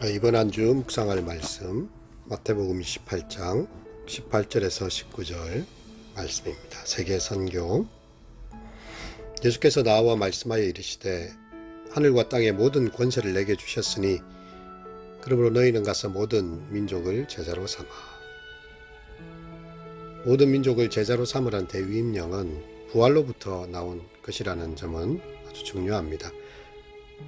아, 이번 한 주 묵상할 말씀 마태복음 28장 18절에서 19절 말씀입니다. 세계 선교 예수께서 나와 말씀하여 이르시되 하늘과 땅의 모든 권세를 내게 주셨으니 그러므로 너희는 가서 모든 민족을 제자로 삼아 모든 민족을 제자로 삼으란 대위임령은 부활로부터 나온 것이라는 점은 아주 중요합니다.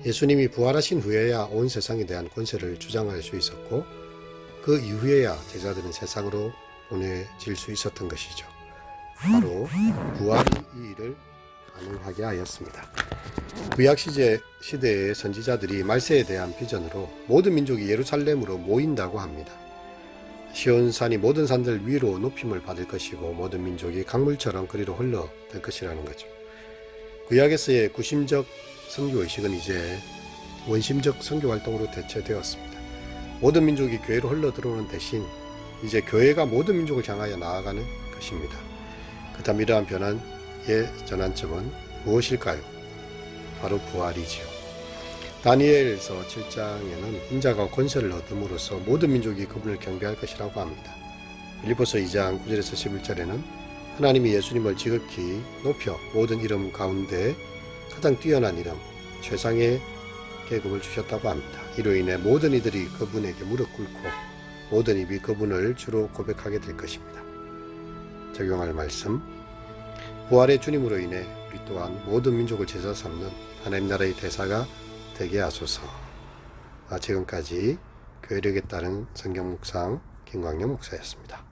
예수님이 부활하신 후에야 온 세상에 대한 권세를 주장할 수 있었고 그 이후에야 제자들은 세상으로 보내질 수 있었던 것이죠. 바로 부활이 이 일을 가능하게 하였습니다. 구약 시제 시대의 선지자들이 말세에 대한 비전으로 모든 민족이 예루살렘으로 모인다고 합니다. 시온산이 모든 산들 위로 높임을 받을 것이고 모든 민족이 강물처럼 그리로 흘러들 것이라는 거죠. 구약에서의 구심적 선교 의식은 이제 원심적 선교 활동으로 대체되었습니다. 모든 민족이 교회로 흘러 들어오는 대신 이제 교회가 모든 민족을 향하여 나아가는 것입니다. 그다음 이러한 변화의 전환점은 무엇일까요? 바로 부활이지요. 다니엘서 7장에는 인자가 권세를 얻음으로써 모든 민족이 그분을 경배할 것이라고 합니다. 빌리포서 2장 9절에서 11절에는 하나님이 예수님을 지극히 높여 모든 이름 가운데 가장 뛰어난 이름, 최상의 계급을 주셨다고 합니다. 이로 인해 모든 이들이 그분에게 무릎 꿇고 모든 입이 그분을 주로 고백하게 될 것입니다. 적용할 말씀. 부활의 주님으로 인해 우리 또한 모든 민족을 제자 삼는 하나님 나라의 대사가 되게 하소서. 아, 지금까지 교회력에 따른 성경 묵상 김광영 목사였습니다.